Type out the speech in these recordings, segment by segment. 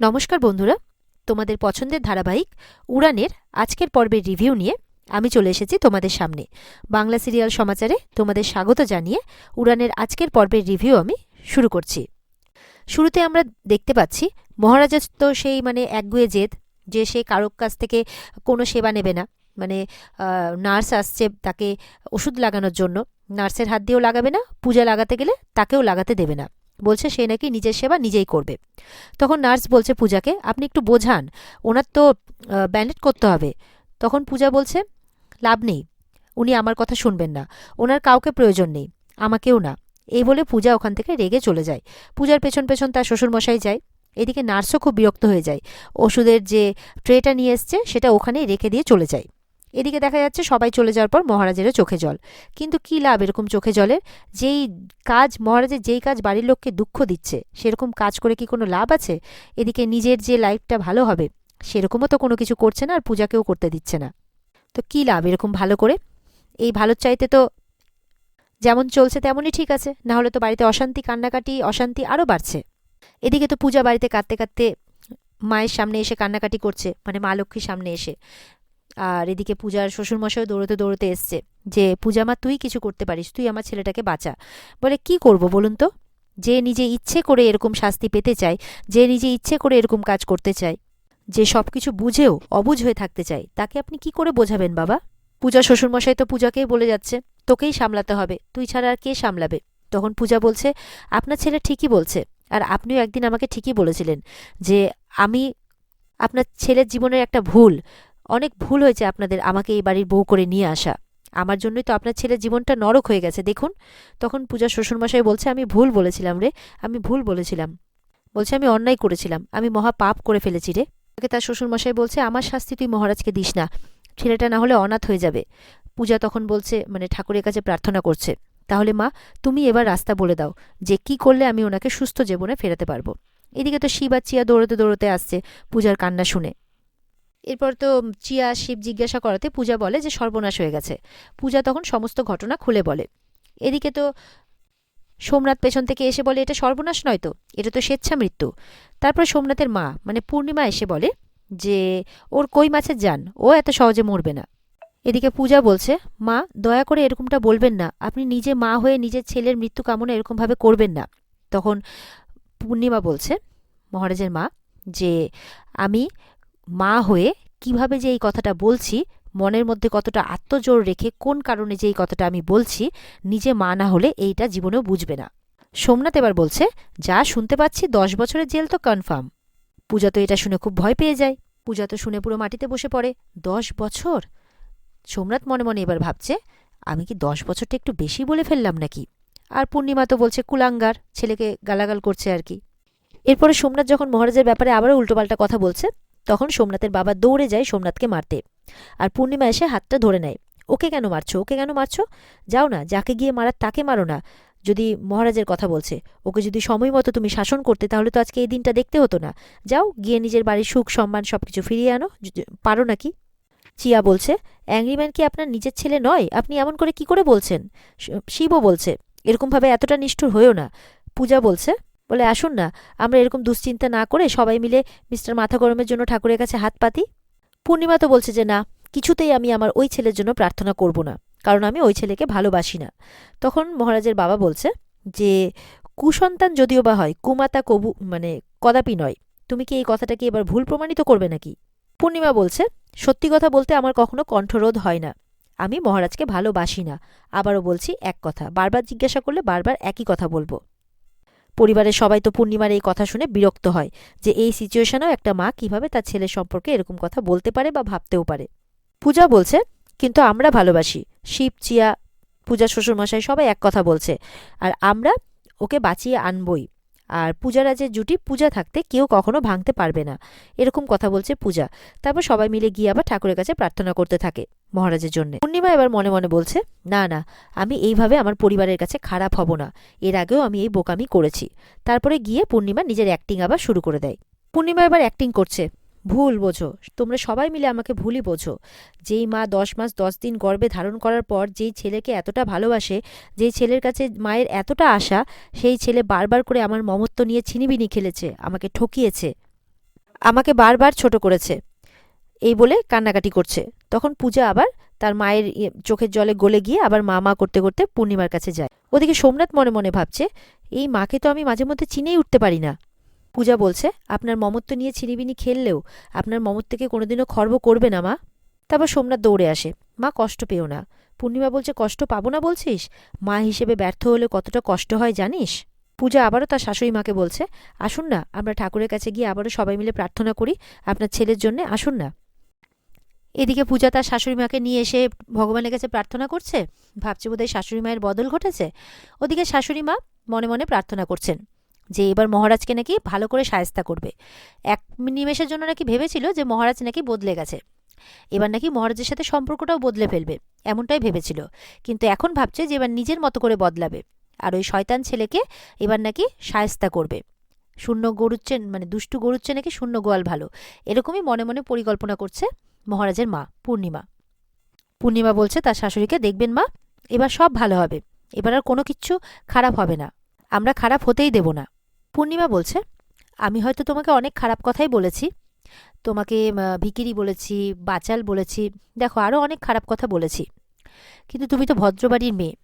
নমস্কার বন্ধুরা, তোমাদের পছন্দের ধারাবাহিক উড়ানের আজকের পর্বের রিভিউ নিয়ে আমি চলে এসেছি তোমাদের সামনে। বাংলা সিরিয়াল সমাচারে তোমাদের স্বাগত জানিয়ে উড়ানের আজকের পর্বের রিভিউ আমি শুরু করছি। শুরুতে আমরা দেখতে পাচ্ছি, মহারাজা তো সেই মানে একগুয়ে জেদ যে সে কারোর কাছ থেকে কোনো সেবা নেবে না। মানে নার্স আসছে তাকে ওষুধ লাগানোর জন্য। নার্সের হাত দিয়েও লাগাবে না, পূজা লাগাতে গেলে তাকেও লাগাতে দেবে না। বলছে সে নাকি নিজের সেবা নিজেই করবে। তখন নার্স বলছে পূজাকে, আপনি একটু বোঝান, ওনার তো ব্যান্ডেড করতে হবে। তখন পূজা বলছে, লাভ নেই, উনি আমার কথা শুনবেন না, ওনার কাউকে প্রয়োজন নেই, আমাকেও না। এই বলে পূজা ওখান থেকে রেগে চলে যায়। পূজার পেছন পেছন তার শ্বশুরমশাই যায়। এদিকে নার্সও খুব বিরক্ত হয়ে যায়। ওষুধের যে ট্রেটা নিয়ে এসছে, সেটা ওখানেই রেখে দিয়ে চলে যায়। এদিকে দেখা যাচ্ছে সবাই চলে যাওয়ার পর মহারাজেরও চোখে জল। কিন্তু কী লাভ এরকম চোখে জলের? যেই কাজ, মহারাজের যেই কাজ বাড়ির লোককে দুঃখ দিচ্ছে, সেরকম কাজ করে কি কোনো লাভ আছে? এদিকে নিজের যে লাইফটা ভালো হবে, সেরকমও তো কোনো কিছু করছে না আর পূজাকেও করতে দিচ্ছে না। তো কী লাভ এরকম ভালো করে? এই ভালোর চাইতে তো যেমন চলছে তেমনই ঠিক আছে, না হলে তো বাড়িতে অশান্তি, কান্নাকাটি, অশান্তি আরও বাড়ছে। এদিকে তো পূজা বাড়িতে কাঁদতে কাঁদতে মায়ের সামনে এসে কান্নাকাটি করছে মানে মা লক্ষ্মীর সামনে এসে। আর এদিকে পূজার শ্বশুরমশাইও দৌড়তে দৌড়তে এসছে যে, পূজা মা, তুই কিছু করতে পারিস, তুই আমার ছেলেটাকে বাঁচা। বলে, কি করব বলুন তো? যে নিজে ইচ্ছে করে এরকম শাস্তি পেতে চায়, যে নিজে ইচ্ছে করে এরকম কাজ করতে চায়, যে সব কিছু বুঝেও অবুঝ হয়ে থাকতে চায়, তাকে আপনি কি করে বোঝাবেন বাবা? পূজা শ্বশুরমশাই তো পূজাকেই বলে যাচ্ছে, তোকেই সামলাতে হবে, তুই ছাড়া আর কে সামলাবে? তখন পূজা বলছে, আপনার ছেলে ঠিকই বলছে, আর আপনিও একদিন আমাকে ঠিকই বলেছিলেন যে, আমি আপনার ছেলের জীবনের একটা ভুল অনেক ভুল হয়েছে আপনাদের আমাকে এই বাড়ির বউ করে নিয়ে আসা। আমার জন্যই তো আপনার ছেলের জীবনটা নরক হয়ে গেছে। দেখুন, তখন পূজা শ্বশুরমশাই বলছে, আমি ভুল বলেছিলাম রে, আমি ভুল বলেছিলাম। বলছে, আমি অন্যায় করেছিলাম, আমি মহা পাপ করে ফেলেছি রে। তাকে তার শ্বশুরমশাই বলছে, আমার শাস্তি তুই মহারাজকে দিস না। ছেলেটা না হলে অনাথ হয়ে যাবে। পূজা তখন বলছে মানে ঠাকুরের কাছে প্রার্থনা করছে, তাহলে মা, তুমি এবার রাস্তা বলে দাও যে কি করলে আমি ওনাকে সুস্থ জীবনে ফেরাতে পারব। এদিকে তো শিব আর চিয়া দৌড়তে দৌড়তে আসছে, পূজার কান্না শুনে। এরপর তো চিয়া শিব জিজ্ঞাসা করাতে পূজা বলে যে সর্বনাশ হয়ে গেছে। পূজা তখন সমস্ত ঘটনা খুলে বলে। এদিকে তো সোমনাথ পেছন থেকে এসে বলে, এটা সর্বনাশ নয় তো, এটা তো স্বেচ্ছা মৃত্যু। তারপর সোমনাথের মা মানে পূর্ণিমা এসে বলে যে, ওর কই মাছের যান? ও এত সহজে মরবে না। এদিকে পূজা বলছে, মা, দয়া করে এরকমটা বলবেন না। আপনি নিজে মা হয়ে নিজের ছেলের মৃত্যু কামনা এরকমভাবে করবেন না। তখন পূর্ণিমা বলছে, মহারাজের মা, যে আমি মা হয়ে কীভাবে যে এই কথাটা বলছি, মনের মধ্যে কতটা আত্মজোর রেখে কোন কারণে যে এই কথাটা আমি বলছি, নিজে মা না হলে এইটা জীবনেও বুঝবে না। সোমনাথ এবার বলছে, যা শুনতে পাচ্ছি, দশ বছরের জেল তো কনফার্ম পূজা তো এটা শুনে খুব ভয় পেয়ে যায়। পূজা তো শুনে পুরো মাটিতে বসে পড়ে। দশ বছর? সোমনাথ মনে মনে এবার ভাবছে, আমি কি দশ বছরটা একটু বেশি বলে ফেললাম নাকি? আর পূর্ণিমা তো বলছে, কুলাঙ্গার, ছেলেকে গালাগাল করছে আর কি। এরপরে সোমনাথ যখন মহারাজের ব্যাপারে আবারও উল্টোপাল্টা কথা বলছে তখন সোমনাথের বাবা দৌড়ে যায় সোমনাথকে মারতে। আর পূর্ণিমা এসে হাতটা ধরে নেয়। ওকে কেন মারছো? ওকে কেন মারছো? যাও না, যাকে গিয়ে মারার তাকে মারো না। যদি মহারাজের কথা বলছে, ওকে যদি সময় মতো তুমি শাসন করতে, তাহলে তো আজকে এই দিনটা দেখতে হতো না। যাও, গিয়ে নিজের বাড়ির সুখ, সম্মান সব কিছু ফিরিয়ে আনো। পারো নাকি? চিয়া বলছে অ্যাংরিম্যান কি আপনার নিজের ছেলে নয়? আপনি এমন করে কি করে বলছেন? শিবও বলছে, এরকমভাবে এতটা নিষ্ঠুর হয়েও না। পূজা বলছে বলে, আসুন না, আমরা এরকম দুশ্চিন্তা না করে সবাই মিলে মিস্টার মাথা গরমের জন্য ঠাকুরের কাছে হাত পাতি। পূর্ণিমা তো বলছে যে, না, কিছুতেই আমি আমার ওই ছেলের জন্য প্রার্থনা করব না, কারণ আমি ওই ছেলেকে ভালোবাসি না। তখন মহারাজের বাবা বলছে যে, কুসন্তান যদিও বা হয়, কুমাতা কবু মানে কদাপি নয়। তুমি কি এই কথাটাকে এবার ভুল প্রমাণিত করবে নাকি? পূর্ণিমা বলছে, সত্যি কথা বলতে আমার কখনো কণ্ঠরোধ হয় না। আমি মহারাজকে ভালোবাসি না। আবারও বলছি এক কথা, বারবার জিজ্ঞাসা করলে বারবার একই কথা বলব। পরিবারের সবাই তো পূর্ণিমার এই কথা শুনে বিরক্ত হয় যে এই সিচুয়েশনেও একটা মা কীভাবে তার ছেলে সম্পর্কে এরকম কথা বলতে পারে বা ভাবতেও পারে। পূজা বলছে, কিন্তু আমরা ভালোবাসি। শিব, চিয়া, পূজা শ্বশুরমশাই সবাই এক কথা বলছে, আর আমরা ওকে বাঁচিয়ে আনবই। আর পূজারাজের জুটি পূজা থাকতে কেউ কখনো ভাঙতে পারবে না। এরকম কথা বলছে পূজা। তারপর সবাই মিলে গিয়ে আবার ঠাকুরের কাছে প্রার্থনা করতে থাকে মহারাজের জন্য। পূর্ণিমা এবার মনে মনে বলছে, না না, আমি এইভাবে আমার পরিবারের কাছে খারাপ হব না। এর আগেও আমি এই বোকামি করেছি। তারপরে গিয়ে পূর্ণিমা নিজের অ্যাক্টিং আবার শুরু করে দেয়। পূর্ণিমা এবার অ্যাক্টিং করছে। ভুল বোঝো। তোমরা সবাই মিলে আমাকে ভুলই বোঝো। যেই মা দশ মাস দশ দিন গর্ভে ধারণ করার পর যেই ছেলেকে এতটা ভালোবাসে, যেই ছেলের কাছে মায়ের এতটা আশা, সেই ছেলে বারবার করে আমার মমত্ব নিয়ে ছিনিবিনি খেলেছে, আমাকে ঠকিয়েছে, আমাকে বারবার ছোট করেছে, এই বলে কান্নাকাটি করছে। তখন পূজা আবার তার মায়ের ইয়ে- চোখের জলে গলে গিয়ে আবার মা মা করতে করতে পূর্ণিমার কাছে যায়। ওদিকে সোমনাথ মনে মনে ভাবছে, এই মাকে তো আমি মাঝে মধ্যে চিনেই উঠতে পারি না। পূজা বলছে, আপনার মমত্ব নিয়ে ছিনিবিনি খেললেও আপনার মমত্বকে কোনোদিনও খর্ব করবে না, মা। তারপর সোমনাথ দৌড়ে আসে, মা, কষ্ট পেও না। পূর্ণিমা বলছে, কষ্ট পাবো না বলছিস? মা হিসেবে ব্যর্থ হলে কতটা কষ্ট হয় জানিস? পূজা আবারও তার শাশুড়ি মাকে বলছে, আসুন না, আমরা ঠাকুরের কাছে গিয়ে আবারও সবাই মিলে প্রার্থনা করি, আপনার ছেলের জন্যে আসুন না। এদিকে পূজা তার শাশুড়ি মাকে নিয়ে এসে ভগবানের কাছে প্রার্থনা করছে, ভাবছে বোধহয় শাশুড়ি মায়ের বদল ঘটেছে। ওদিকে শাশুড়ি মা মনে মনে প্রার্থনা করছেন যে এবার মহারাজকে নাকি ভালো করে সায়স্তা করবে। এক নিমেষের জন্য নাকি ভেবেছিল যে মহারাজ নাকি বদলে গেছে। এবার নাকি মহারাজের সাথে সম্পর্কটাও বদলে ফেলবে, এমনটাই ভেবেছিল। কিন্তু এখন ভাবছে যে এবার নিজের মতো করে বদলাবে। আর ওই শয়তান ছেলেকে এবার নাকি সায়স্তা করবে। শূন্য গরুচ্ছে মানে দুষ্টু গরুচ্ছে নাকি শূন্য গোয়াল ভালো। এরকমই মনে মনে পরিকল্পনা করছে মহারাজের মা, পূর্ণিমা। পূর্ণিমা বলছে, তার শাশুড়িকে দেখবেন মা, এবার সব ভালো হবে। এবার আর কোনো কিচ্ছু খারাপ হবে না। আমরা খারাপ হতেই দেব না। পূর্ণিমা বলছে, আমি হয়তো তোমাকে অনেক খারাপ কথাই বলেছি। তোমাকে ভিকিরি বলেছি, বাচাল বলেছি, দেখো আরও অনেক খারাপ কথা বলেছি। কিন্তু তুমি তো ভদ্রবাড়ির মেয়ে।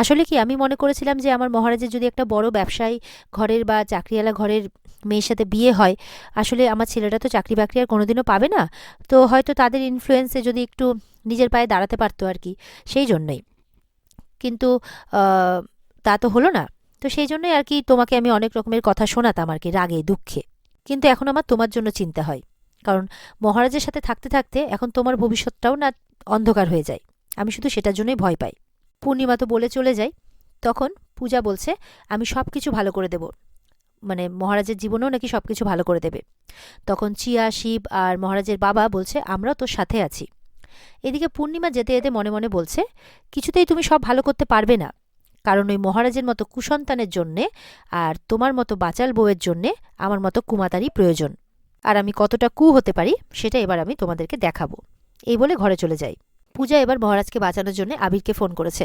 আসলে কি আমি মনে করেছিলাম যে আমার মহারাজের যদি একটা বড় ব্যবসায়ী ঘরের বা চাকরিওয়ালা ঘরের মেয়ের সাথে বিয়ে হয়, আসলে আমার ছেলেটা তো চাকরি বাকরি আর কোনোদিনও পাবে না। তো হয়তো তাদের ইনফ্লুয়েন্সে যদি একটু নিজের পায়ে দাঁড়াতে পারতো আর কি, সেই জন্যই। কিন্তু তা তো হলো না। তো সেই জন্যই আর কি তোমাকে আমি অনেক রকমের কথা শোনাতাম আর কি, রাগে, দুঃখে। কিন্তু এখন আমার তোমার জন্য চিন্তা হয়। কারণ মহারাজের সাথে থাকতে থাকতে এখন তোমার ভবিষ্যৎটাও না অন্ধকার হয়ে যায়। আমি শুধু সেটার জন্যই ভয় পাই। পূর্ণিমা তো বলে চলে যায়। তখন পূজা বলছে, আমি সব কিছু ভালো করে দেব। মানে মহারাজের জীবনেও নাকি সব কিছু ভালো করে দেবে। তখন চিয়া, শিব আর মহারাজের বাবা বলছে, আমরা তোর সাথে আছি। এদিকে পূর্ণিমা যেতে যেতে মনে মনে বলছে, কিছুতেই তুমি সব ভালো করতে পারবে না। কারণ ওই মহারাজের মতো কুসন্তানের জন্যে আর তোমার মতো বাচাল বউয়ের জন্যে আমার মতো কুমাতারই প্রয়োজন। আর আমি কতটা কু হতে পারি, সেটা এবার আমি তোমাদেরকে দেখাবো। এই বলে ঘরে চলে যাই। পূজা এবার মহারাজকে বাঁচানোর জন্য আবিরকে ফোন করেছে।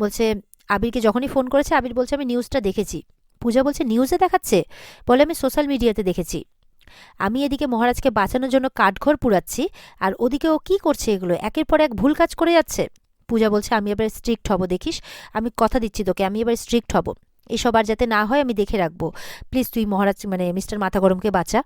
বলছে, আবিরকে যখনই ফোন করেছে, আবির বলছে, আমি নিউজটা দেখেছি। পূজা বলছে, নিউজে দেখাচ্ছে? বলে, আমি সোশ্যাল মিডিয়াতে দেখেছি। আমি এদিকে মহারাজকে বাঁচানোর জন্য কাঠঘর পুরাচ্ছি, আর ওদিকে ও কী করছে এগুলো? একের পর এক ভুল কাজ করে যাচ্ছে। পূজা বলছে, আমি এবার স্ট্রিক্ট হব, দেখিস? আমি কথা দিচ্ছি তোকে, আমি এবার স্ট্রিক্ট হব। এসব আর যাতে না হয়, আমি দেখে রাখব। প্লিজ তুই মহারাজ মানে মিস্টার মাথা গরমকে বাঁচা।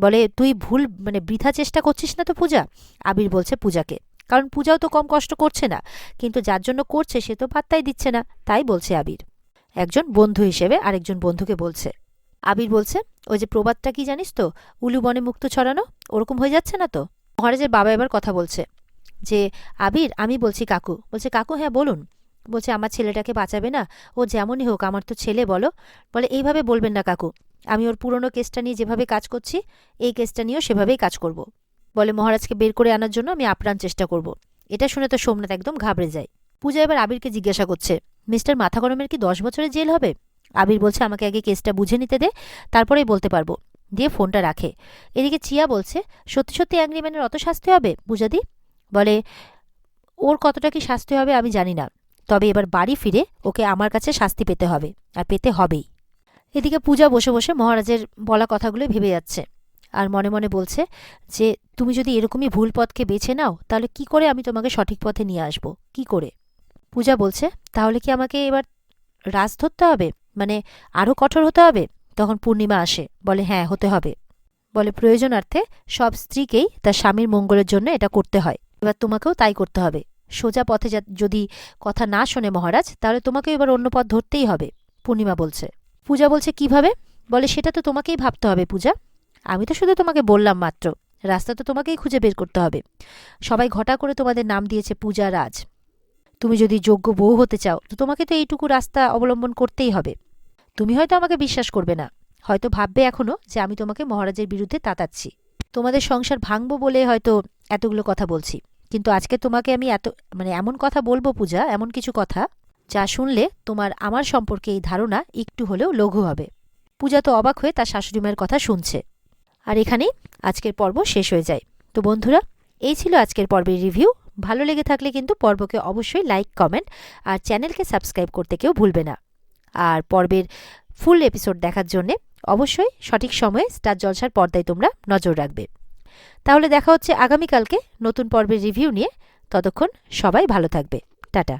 বলে, তুই ভুল মানে বৃথা চেষ্টা করছিস না তো পূজা? আবির বলছে, পূজাকে। কারণ পূজাও তো কম কষ্ট করছে না। কিন্তু যার জন্য করছে, সে তো পাত্তাই দিচ্ছে না। তাই বলছে আবির। একজন বন্ধু হিসেবে আরেকজন বন্ধুকে বলছে। আবির বলছে, ওই যে প্রবাদটা কি জানিস তো? উলু বনে মুক্ত ছড়ানো? ওরকম হয়ে যাচ্ছে না তো? মহারাজের বাবা এবার কথা বলছে যে, আবির, আমি বলছি কাকু। বলছে, কাকু হ্যাঁ বলুন। বলছে, আমার ছেলেটাকে বাঁচাবে না? ও যেমনই হোক, আমার তো ছেলে, বলো। বলে, এইভাবে বলবেন না কাকু। আমি ওর পুরনো কেসটা নিয়ে যেভাবে কাজ করছি, এই কেসটা নিয়েও সেভাবেই কাজ করব। বলে, মহারাজকে বের করে আনার জন্য আমি আপ্রাণ চেষ্টা করব। এটা শুনে তো সোমনাথ একদম ঘাবড়ে যায়। পূজা এবার আবিরকে জিজ্ঞাসা করছে, মিস্টার মাথা গরমের কি দশ বছরের জেল হবে? আবির বলছে, আমাকে আগে কেসটা বুঝে নিতে দে, তারপরেই বলতে পারব। দিয়ে ফোনটা রাখে। এদিকে চিয়া বলছে, সত্যি সত্যি অ্যাংরি ম্যানের অত শাস্তি হবে, পূজাদি? বলে, ওর কতটা কি শাস্তি হবে আমি জানি না। তবে এবার বাড়ি ফিরে ওকে আমার কাছে শাস্তি পেতে হবে, আর পেতে হবেই। এদিকে পূজা বসে বসে মহারাজের বলা কথাগুলো ভেবে যাচ্ছে আর মনে মনে বলছে যে, তুমি যদি এরকমই ভুল পথকে বেছে নাও, তাহলে কি করে আমি তোমাকে সঠিক পথে নিয়ে আসব? কি করে? পূজা বলছে, তাহলে কি আমাকে এবার রাজ ধরতে হবে? মানে আরও কঠোর হতে হবে? তখন পূর্ণিমা আসে, বলে হ্যাঁ হতে হবে। বলে, প্রয়োজনার্থে সব স্ত্রীকেই তার স্বামীর মঙ্গলের জন্য এটা করতে হয়। এবার তোমাকেও তাই করতে হবে। সোজা পথে যদি কথা না শোনে মহারাজ, তাহলে তোমাকে এবার অন্য পথ ধরতেই হবে, পূর্ণিমা বলছে। পূজা বলছে কীভাবে? বলে সেটা তো তোমাকেই ভাবতে হবে পূজা। আমি তো শুধু তোমাকে বললাম মাত্র, রাস্তা তো তোমাকেই খুঁজে বের করতে হবে। সবাই ঘটা করে তোমাদের নাম দিয়েছে পূজা রাজ। তুমি যদি যোগ্য বউ হতে চাও, তো তোমাকে তো এইটুকু রাস্তা অবলম্বন করতেই হবে। তুমি হয়তো আমাকে বিশ্বাস করবে না, হয়তো ভাববে এখনও যে আমি তোমাকে মহারাজের বিরুদ্ধে তাতাচ্ছি। তোমাদের সংসার ভাঙবো বলে হয়তো এতগুলো কথা বলছি। কিন্তু আজকে তোমাকে আমি এত মানে এমন কথা বলব পূজা, এমন কিছু কথা যা শুনলে তোমার, আমার সম্পর্কে এই ধারণা একটু হলেও লঘু হবে। পূজা তো অবাক হয়ে তার শাশুড়ি মায়ের কথা শুনছে। আর এখানেই আজকের পর্ব শেষ হয়ে যায়। তো বন্ধুরা, এই ছিল আজকের পর্বের রিভিউ। ভালো লেগে থাকলে কিন্তু পর্বকে অবশ্যই লাইক, কমেন্ট আর চ্যানেলকে সাবস্ক্রাইব করতে কেউ ভুলবে না। আর পর্বের ফুল এপিসোড দেখার জন্যে অবশ্যই সঠিক সময়ে স্টার জলসার পর্দায় তোমরা নজর রাখবে। তাহলে দেখা হচ্ছে আগামীকালকে নতুন পর্বের রিভিউ নিয়ে। ততক্ষণ সবাই ভালো থাকবে। টাটা।